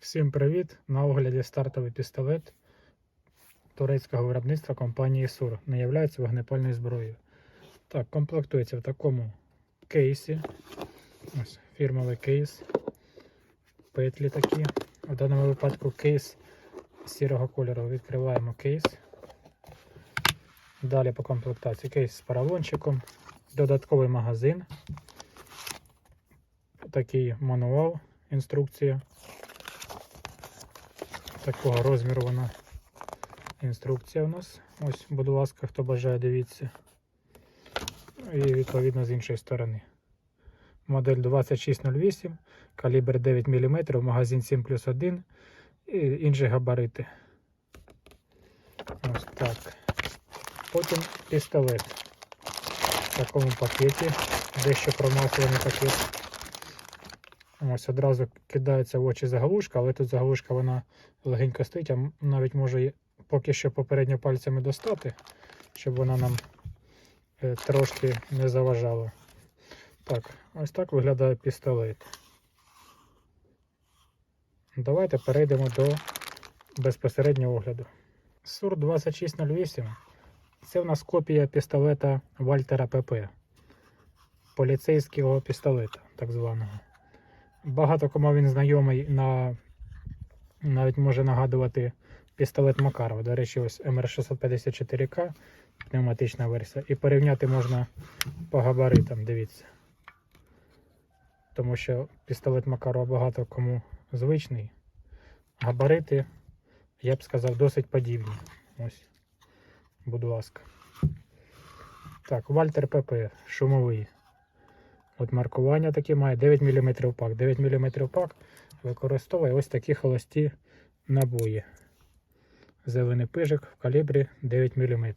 Всім привіт! На огляді стартовий пістолет турецького виробництва компанії СУР. Не являється вогнепальною зброєю. Так, комплектується в такому кейсі. Ось фірмовий кейс. Петлі такі. В даному випадку кейс сірого кольору. Відкриваємо кейс. Далі по комплектації кейс з поролончиком. Додатковий магазин. Такий мануал, інструкція такого розміру вона інструкція у нас. Ось, будь ласка, хто бажає, дивіться. І відповідно з іншої сторони. Модель 2608, калібр 9 мм, магазин 7 плюс 1 і інші габарити. Ось так. Потім пістолет в такому пакеті, дещо промаслений пакет. Ось одразу кидається в очі заглушка, але тут заглушка вона легенько стоїть, а навіть може поки що попередньо пальцями достати, щоб вона нам е, трошки не заважала. Так, ось так виглядає пістолет. Давайте перейдемо до безпосереднього огляду. Сур 2608 це в нас копія пістолета Вальтера ПП. Поліцейського пістолета, так званого. Багато кому він знайомий на навіть може нагадувати пістолет Макарова. До речі, ось МР654К, пневматична версія. І порівняти можна по габаритам, дивіться. Тому що пістолет Макарова багато кому звичний. Габарити, я б сказав, досить подібні. Ось, будь ласка. Так, Вальтер ПП, шумовий. От маркування таке має 9 мм пак. 9 мм пак використовує ось такі холості набої. Зелений пижик в калібрі 9 мм.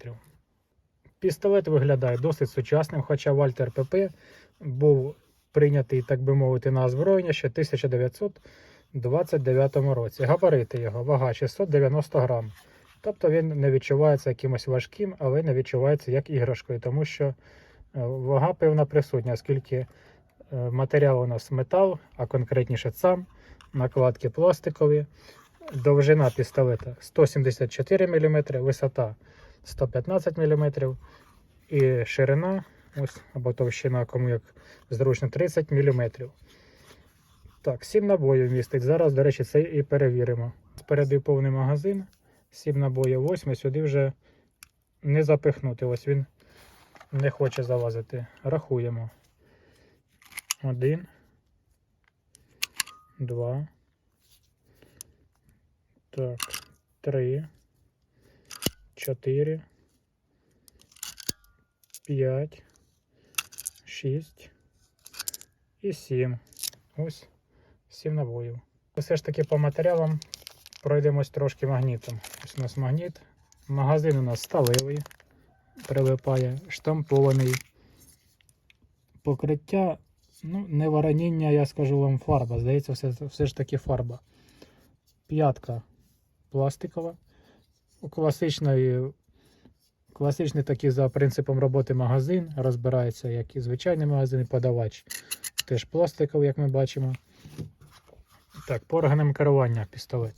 Пістолет виглядає досить сучасним, хоча Вальтер ПП був прийнятий, так би мовити, на озброєння ще в 1929 році. Габарити його, вага 690 грам. Тобто він не відчувається якимось важким, але не відчувається як іграшкою, тому що вага певна присутня, оскільки е, матеріал у нас метал, а конкретніше сам, накладки пластикові, довжина пістолета 174 мм, висота 115 мм і ширина, ось або товщина, кому як зручно 30 мм. Так, 7 набоїв містить. Зараз, до речі, це і перевіримо. Спереду повний магазин, 7 набоїв, 8 сюди вже не запихнути. Ось він не хоче залазити. Рахуємо. Один. Два. Так. Три. Чотири. П'ять. Шість. І сім. Ось сім набоїв. Все ж таки по матеріалам пройдемось трошки магнітом. Ось у нас магніт. Магазин у нас сталевий прилипає, штампований. Покриття, ну, не вороніння, я скажу вам фарба. Здається, все, все ж таки фарба. П'ятка пластикова. У класичної, класичний такий за принципом роботи магазин. Розбирається, як і звичайний магазин, і подавач. Теж пластиковий, як ми бачимо. Так, по органам керування пістолет.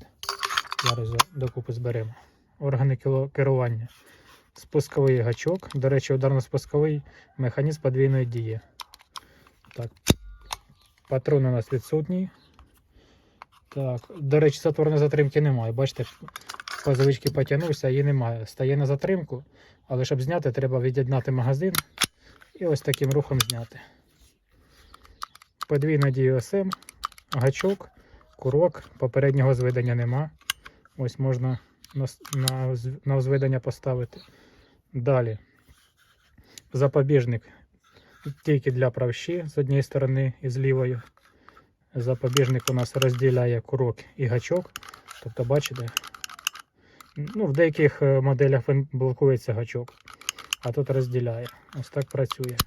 Зараз докупи зберемо. Органи керування спусковий гачок. До речі, ударно-спусковий механізм подвійної дії. Так. Патрон у нас відсутній. Так, до речі, затворної затримки немає. Бачите, по звички потягнувся, її немає. Стає на затримку, але щоб зняти, треба від'єднати магазин і ось таким рухом зняти. Подвійна дія ОСМ, гачок, курок, попереднього зведення нема. Ось можна на, на, на зведення поставити. Далі. Запобіжник тільки для правші з однієї сторони і з лівої. Запобіжник у нас розділяє курок і гачок. Тобто, бачите, ну, в деяких е, моделях він блокується гачок, а тут розділяє. Ось так працює.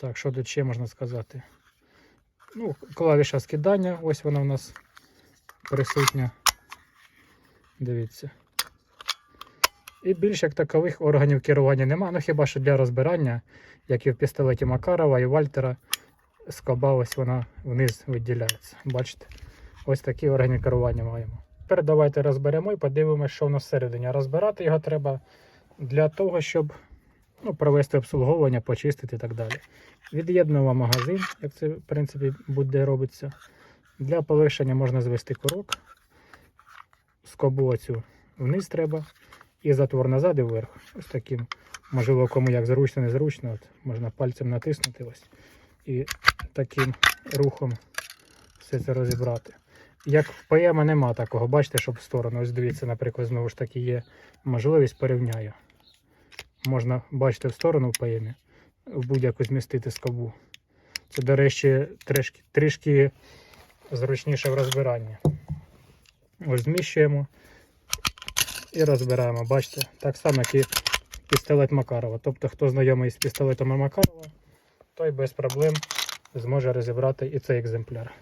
Так, що тут ще можна сказати? Ну, клавіша скидання, ось вона у нас присутня. Дивіться. І більш як такових органів керування нема. Ну хіба що для розбирання, як і в пістолеті Макарова і Вальтера, скоба ось вона вниз виділяється. Бачите? Ось такі органи керування маємо. Тепер давайте розберемо і подивимося, що в нас всередині. Розбирати його треба для того, щоб ну, провести обслуговування, почистити і так далі. Від'єднуємо магазин, як це в принципі буде робитися. Для полегшення можна звести курок, скобу оцю вниз треба і затвор назад і вверх. Ось таким. Можливо, кому як зручно, незручно. От, можна пальцем натиснути ось. І таким рухом все це розібрати. Як в ПМ нема такого, бачите, щоб в сторону. Ось дивіться, наприклад, знову ж таки є можливість порівняю. Можна бачити в сторону в ПМ, в будь-яку змістити скобу. Це, до речі, трішки, трішки зручніше в розбиранні. Ось зміщуємо і розбираємо. Бачите, так само, як і пістолет Макарова. Тобто, хто знайомий з пістолетом Макарова, той без проблем зможе розібрати і цей екземпляр.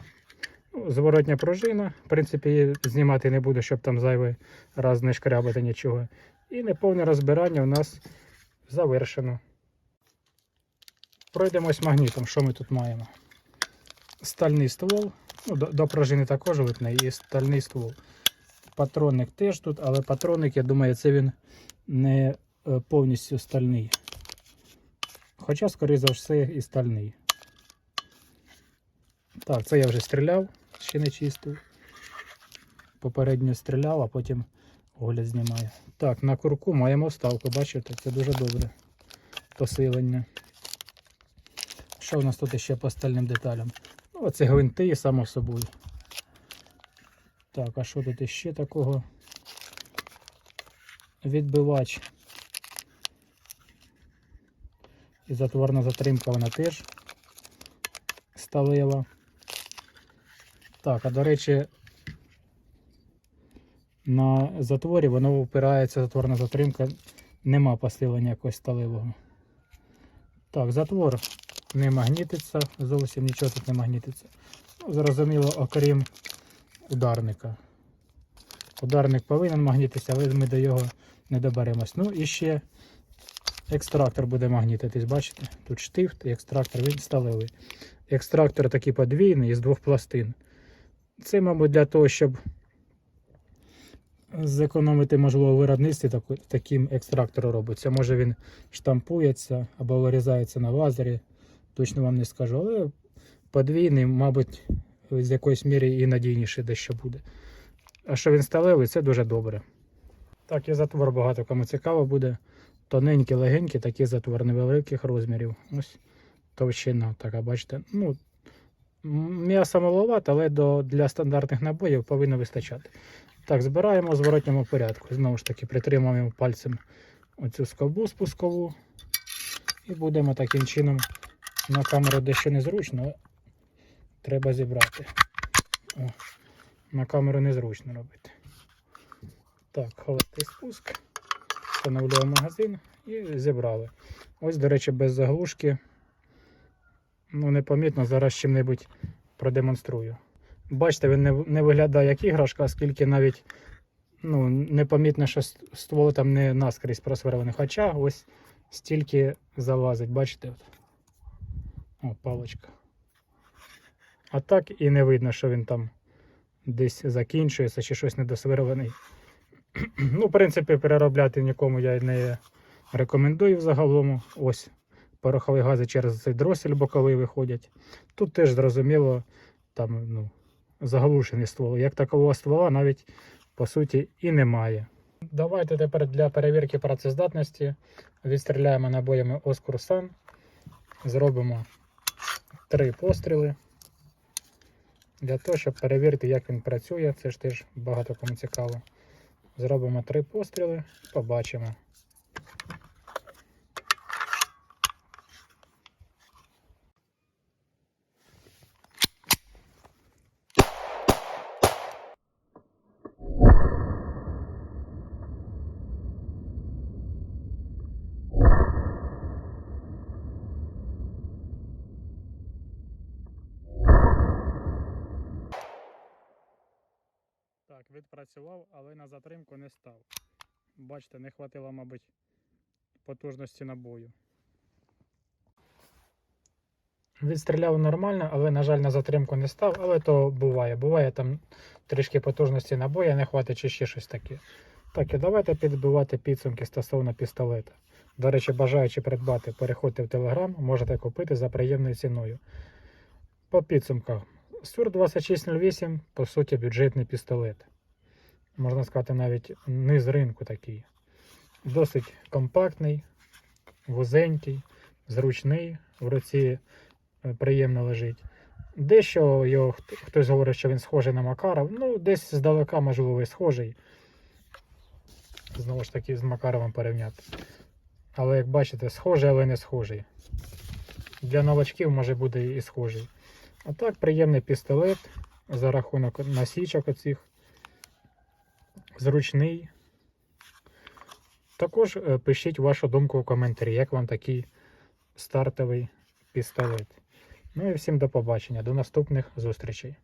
Ну, Зворотня пружина, в принципі, її знімати не буду, щоб там зайвий раз не шкрябати нічого. І неповне розбирання у нас завершено. Пройдемось магнітом, що ми тут маємо. Стальний ствол, ну, до, до пружини також липне, і стальний ствол. Патронник теж тут, але патронник, я думаю, це він не е, повністю стальний. Хоча, скоріше за все, і стальний. Так, це я вже стріляв, ще не чистив. Попередньо стріляв, а потім огляд знімаю. Так, на курку маємо вставку, бачите, це дуже добре. Посилення. Що у нас тут ще по стальним деталям? Ну, оце гвинти, само собою. Так, а що тут іще такого? Відбивач. І затворна затримка вона теж сталева. Так, а до речі, на затворі воно впирається затворна затримка, нема посилення якогось сталевого. Так, затвор не магнітиться, зовсім нічого тут не магнітиться. Ну, зрозуміло, окрім ударника. Ударник повинен магнітитися, але ми до його не доберемось. Ну і ще екстрактор буде магнітитись, бачите? Тут штифт і екстрактор, він сталевий. Екстрактор такий подвійний із двох пластин. Це, мабуть, для того, щоб зекономити, можливо, виробництві таким екстрактором робиться. Може він штампується або вирізається на лазері. Точно вам не скажу, але подвійний, мабуть, з якоїсь міри і надійніше дещо буде. А що він сталевий, це дуже добре. Так, і затвор багато кому цікаво буде. Тоненький, легенький, такий затвор невеликих розмірів. Ось товщина така, бачите. Ну, м'ясо маловато, але до, для стандартних набоїв повинно вистачати. Так, збираємо в зворотньому порядку. Знову ж таки, притримуємо пальцем оцю скобу спускову. І будемо таким чином на камеру дещо незручно. Треба зібрати. О, на камеру незручно робити. Так, холостий спуск. Встановлюємо магазин і зібрали. Ось, до речі, без заглушки. Ну, непомітно, зараз чим-небудь продемонструю. Бачите, він не, не виглядає як іграшка, оскільки навіть ну, непомітно, що ст- ствол там не наскрізь просверлені. Хоча ось стільки залазить, бачите? О, паличка. А так і не видно, що він там десь закінчується чи щось недосверлений. ну, в принципі, переробляти нікому я не рекомендую взагалом. Ось порохові гази через цей дросель боковий виходять. Тут теж зрозуміло, там ну, заглушений ствол. Як такого ствола навіть по суті і немає. Давайте тепер для перевірки працездатності відстріляємо набоями Оскурсан. Зробимо три постріли. Для того, щоб перевірити, як він працює, це ж теж багато кому цікаво. Зробимо три постріли, побачимо. Відпрацював, але на затримку не став. Бачите, не хватило, мабуть, потужності набою. Відстріляв нормально, але, на жаль, на затримку не став, але то буває. Буває там трішки потужності набоя не хватить чи ще щось таке. Так, і давайте підбивати підсумки стосовно пістолета. До речі, бажаючи придбати, переходьте в Telegram, можете купити за приємною ціною. По підсумках. Сур 2608, по суті, бюджетний пістолет. Можна сказати, навіть низ ринку такий. Досить компактний, вузенький, зручний, в руці е, приємно лежить. Дещо його хтось говорить, що він схожий на Макаров. Ну, десь здалека, можливо, і схожий. Знову ж таки, з Макаровим порівняти. Але як бачите, схожий, але не схожий. Для новачків може бути і схожий. А так, приємний пістолет за рахунок насічок оцих. Зручний. Також е, пишіть вашу думку у коментарі, як вам такий стартовий пістолет. Ну і всім до побачення, до наступних зустрічей.